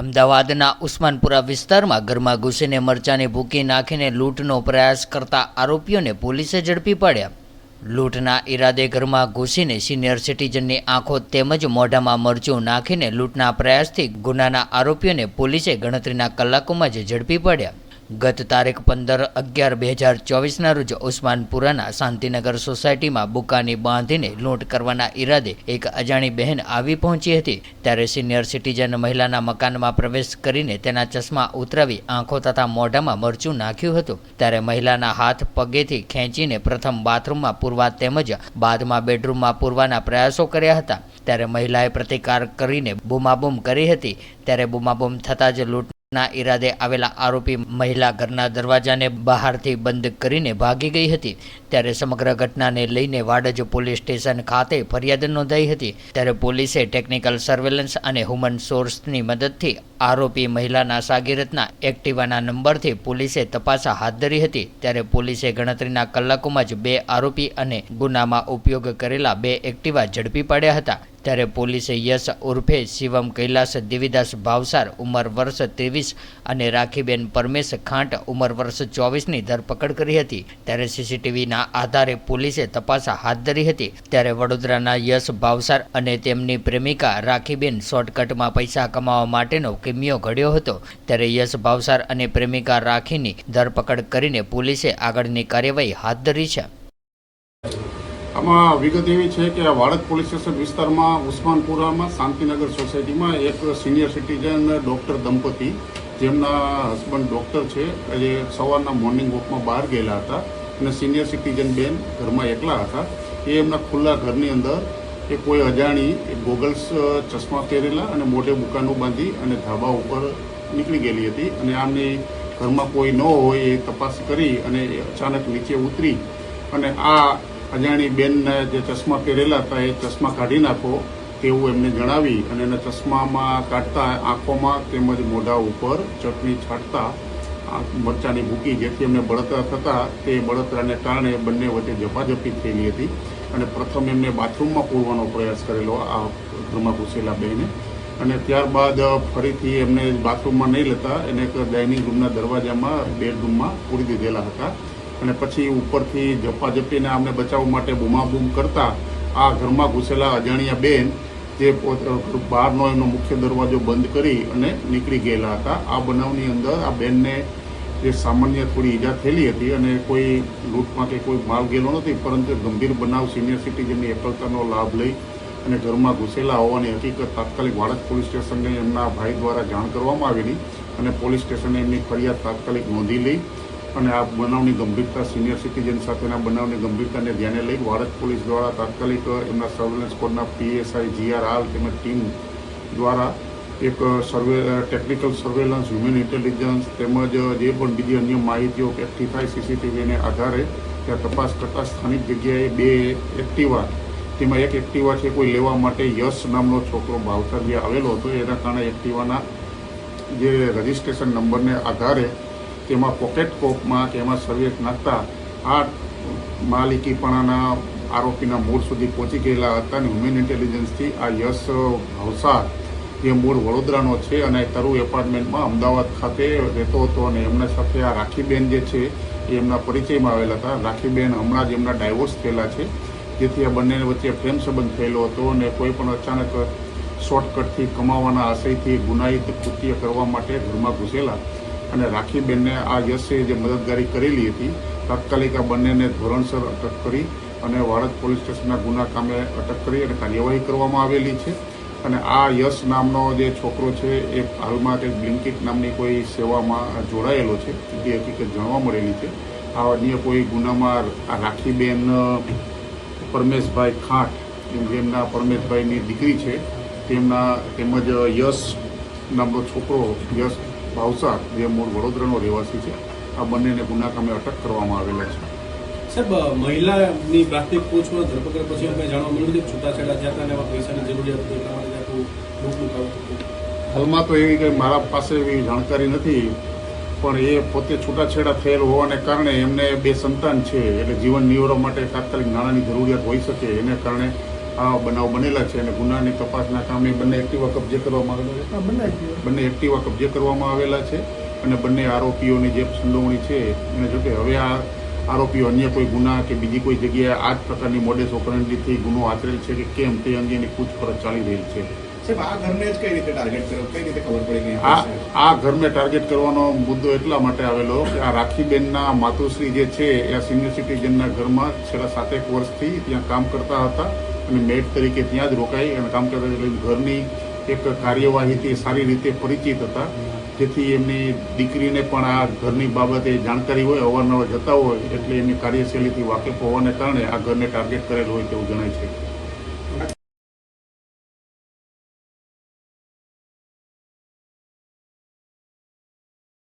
અમદાવાદના ઉસ્માનપુરા વિસ્તારમાં ઘરમાં ઘૂસીને મરચાંને ભૂકી નાખીને લૂંટનો પ્રયાસ કરતા આરોપીઓને પોલીસે ઝડપી પાડ્યા. લૂંટના ઈરાદે ઘરમાં ઘૂસીને સિનિયર સિટીઝનની આંખો તેમજ મોઢામાં મરચું નાખીને લૂંટના પ્રયાસથી ગુનાના આરોપીઓને પોલીસે ગણતરીના કલાકોમાં જ ઝડપી પાડ્યા. ગત તારીખ પંદર અગિયાર બે હજાર ચોવીસના રોજ ઉસ્માનપુરાના શાંતિનગર સોસાયટીમાં બુકાની બાંધીને લૂંટ કરવાના ઈરાદે એક અજાણી બહેન આવી પહોંચી હતી. ત્યારે સિનિયર સિટીઝન મહિલાના મકાનમાં પ્રવેશ કરીને તેના ચશ્મા ઉતરાવી આંખો તથા મોઢામાં મરચું નાખ્યું હતું. ત્યારે મહિલાના હાથ પગેથી ખેંચીને પ્રથમ બાથરૂમમાં પૂરવા તેમજ બાદમાં બેડરૂમમાં પૂરવાના પ્રયાસો કર્યા હતા. ત્યારે મહિલાએ પ્રતિકાર કરીને બૂમાબૂમ કરી હતી. ત્યારે બૂમાબૂમ થતાં જ લૂંટ ના ઈરાદે આવેલા આરોપી મહિલા ઘરના દરવાજાને બહારથી બંધ કરીને ભાગી ગઈ હતી. ત્યારે સમગ્ર ઘટનાને લઈને વાડજ પોલીસ સ્ટેશન ખાતે ફરિયાદ નોંધાઈ હતી. ત્યારે પોલીસે ટેકનિકલ સર્વેલન્સ અને હ્યુમન સોર્સની મદદથી આરોપી મહિલાના સાગીરતના એક્ટિવાના નંબરથી પોલીસે તપાસ હાથ ધરી હતી. ત્યારે પોલીસે ગણતરીના કલાકોમાં જ બે આરોપી અને ગુનામાં ઉપયોગ કરેલા બે એક્ટિવા ઝડપી પાડ્યા હતા. ત્યારે પોલીસે યશ ઉર્ફે શિવમ કૈલાસ, દેવીદાસ ભાવસાર, ઉંમર વર્ષ ત્રેવીસ અને રાખીબેન પરમેશ ખાંટ, ઉંમર વર્ષ ચોવીસની ધરપકડ કરી હતી. ત્યારે સીસીટીવીના આધારે પોલીસે તપાસ હાથ ધરી હતી. ત્યારે વડોદરાના યશ ભાવસાર અને તેમની પ્રેમિકા રાખીબેન શોર્ટકટમાં પૈસા કમાવા માટેનો કિમિયો ઘડ્યો હતો. ત્યારે યશ ભાવસાર અને પ્રેમિકા રાખીની ધરપકડ કરીને પોલીસે આગળની કાર્યવાહી હાથ ધરી છે. આમાં વિગત એવી છે કે આ વાડજ પોલીસ સ્ટેશન વિસ્તારમાં ઉસ્માનપુરામાં શાંતિનગર સોસાયટીમાં એક સિનિયર સિટીઝન ડૉક્ટર દંપતી, જેમના હસબન્ડ ડૉક્ટર છે એ સવારના મોર્નિંગ વોકમાં બહાર ગયેલા હતા અને સિનિયર સિટીઝન બેન ઘરમાં એકલા હતા. એ એમના ખુલ્લા ઘરની અંદર એ કોઈ અજાણી ગોગલ્સ ચશ્મા પહેરેલા અને મોઢે બુકાનું બાંધી અને ધાબા ઉપર નીકળી ગયેલી હતી અને આમની ઘરમાં કોઈ ન હોય એ તપાસ કરી અને એ અચાનક નીચે ઉતરી અને આ અજાણી બેનને જે ચશ્મા પહેરેલા હતા, એ ચશ્મા કાઢી નાખો તેવું એમને જણાવી અને એના ચશ્મામાં કાઢતા આંખોમાં તેમજ મોઢા ઉપર ચટણી છાંટતા મરચાની ભૂકી જેથી એમને બળતરા થતા, તે બળતરાને કારણે બંને વચ્ચે ઝપાઝપી થયેલી હતી અને પ્રથમ એમને બાથરૂમમાં પૂરવાનો પ્રયાસ કરેલો આ ઘરમાં ઘૂસેલા બહેને અને ત્યારબાદ ફરીથી એમને બાથરૂમમાં નહીં લેતા, એને એક ડાઇનિંગ રૂમના દરવાજામાં, બેડરૂમમાં પૂરી દીધેલા હતા. અને પછી ઉપરથી ઝપાઝપીને આમને બચાવવા માટે બૂમાબૂમ કરતા આ ઘરમાં ઘૂસેલા અજાણ્યા બેન જે બહારનો એમનો મુખ્ય દરવાજો બંધ કરી અને નીકળી ગયેલા હતા. આ બનાવની અંદર આ બેનને જે સામાન્ય થોડી ઈજા થયેલી હતી અને કોઈ લૂંટમાં કે કોઈ માલ ગયેલો નથી, પરંતુ ગંભીર બનાવ સિનિયર સિટીઝનની એકલતાનો લાભ લઈ અને ઘરમાં ઘૂસેલા હોવાની હકીકત તાત્કાલિક વાડજ પોલીસ સ્ટેશનને એમના ભાઈ દ્વારા જાણ કરવામાં આવેલી અને પોલીસ સ્ટેશને એમની ફરિયાદ તાત્કાલિક નોંધી લઈ અને આ બનાવની ગંભીરતા સિનિયર સિટીઝન સાથેના બનાવની ગંભીરતાને ધ્યાને લઈ વાડજ પોલીસ દ્વારા તાત્કાલિક એમના સર્વેલન્સ કોડના પીએસઆઈ જીઆરઆર તેમજ ટીમ દ્વારા એક survey technical surveillance human intelligence તેમજ જે પણ બીજી અન્ય માહિતીઓ એકઠી થાય સીસીટીવીને આધારે ત્યાં તપાસ કરતાં સ્થાનિક જગ્યાએ બે એક્ટિવા, તેમાં એક એક્ટિવા છે કોઈ લેવા માટે યશ નામનો છોકરો ભાવસર જે આવેલો હતો. એના કારણે એક્ટિવાના જે રજિસ્ટ્રેશન નંબરને આધારે તેમાં પોકેટ કોપમાં કે એમાં સર્વિસ નાખતા, આ માલિકીપણાના આરોપીના મૂળ સુધી પહોંચી ગયેલા હતા અને હ્યુમન ઇન્ટેલિજન્સથી આ યશ ભવસાર જે મૂળ વડોદરાનો છે અને તરુ એપાર્ટમેન્ટમાં અમદાવાદ ખાતે રહેતો હતો અને એમના સાથે આ રાખીબેન જે છે, એ એમના પરિચયમાં આવેલા હતા. રાખીબેન હમણાં જ એમના ડાયવોર્સ થયેલા છે. જેથી આ બંને વચ્ચે પ્રેમ સંબંધ થયેલો હતો અને કોઈ પણ અચાનક શોર્ટકટથી કમાવાના આશયથી ગુનાહિત કૃત્ય કરવા માટે ઘરમાં ઘૂસેલા. અને રાખીબેનને આ યશે જે મદદગારી કરેલી હતી, તાત્કાલિક આ બંનેને ધોરણસર અટક કરી અને વાડજ પોલીસ સ્ટેશનના ગુના કામે અટક કરી અને કાર્યવાહી કરવામાં આવેલી છે. અને આ યશ નામનો જે છોકરો છે, એ હાલમાં કંઈક બ્લિન્કિટ નામની કોઈ સેવામાં જોડાયેલો છે. એ હકીકત જાણવા મળેલી છે. આ અન્ય કોઈ ગુનામાં આ રાખીબેન પરમેશભાઈ ખાંટ જેમના પરમેશભાઈની દીકરી છે, તેમના તેમજ યશ નામનો છોકરો યશ ભાવસાર જે મૂળ વડોદરાનો રહેવાસી છે. આ બંનેને ગુના કામે અટક કરવામાં આવેલા છે. સાહેબ મહિલાની પ્રાથમિક પૂછમાં ધરપકડ પછી અમે જાણવા મળ્યું કે છૂટાછેડા થયા હતા એમાં પૈસાની જરૂરિયાત હતી એટલા માટે આખું હાલમાં તો એવી કંઈ મારા પાસે એવી જાણકારી નથી પણ એ પોતે છૂટાછેડા થયેલ હોવાને કારણે એમને બે સંતાન છે એટલે જીવન નિવારવા માટે તાત્કાલિક નાણાંની જરૂરિયાત હોઈ શકે. એને કારણે આ બનાવ બનેલા છે અને ગુનાની તપાસના કામે બંને એક્ટિવા કબજે કરવામાં આવેલા છે? બંને એક્ટિવા. કબજે કરવામાં આવેલા છે અને બંને આરોપીઓની જે સંડોવણી છે એને જોકે હવે આ આરોપીઓ અન્ય કોઈ ગુના કે બીજી કોઈ જગ્યાએ આ જ પ્રકારની મોડેસ ઓપરેન્ડીથી ગુનો આચરેલ છે કે કેમ તે અંગેની પૂછપરછ ચાલી રહી છે. આ ઘરને કઈ રીતે ટાર્ગેટ કઈ રીતે ખબર પડી કે આ આ ઘરને ટાર્ગેટ કરવાનો મુદ્દો એટલા માટે આવેલો કે આ રાખીબેનના માતુશ્રી જે છે એ સિનિયર સિટીઝનના ઘરમાં છેલ્લા સાતેક વર્ષથી ત્યાં કામ કરતા હતા. અને મેટ તરીકે ત્યાં જ રોકાઈ અને કામ કરતા એટલે ઘરની એક કાર્યવાહીથી સારી રીતે પરિચિત હતા. જેથી એમની દીકરીને પણ આ ઘરની બાબતે જાણકારી હોય, અવારનવાર જતા હોય, એટલે એમની કાર્યશૈલીથી વાકેફ હોવાને કારણે આ ઘરને ટાર્ગેટ કરેલ હોય તેવું જણાય છે.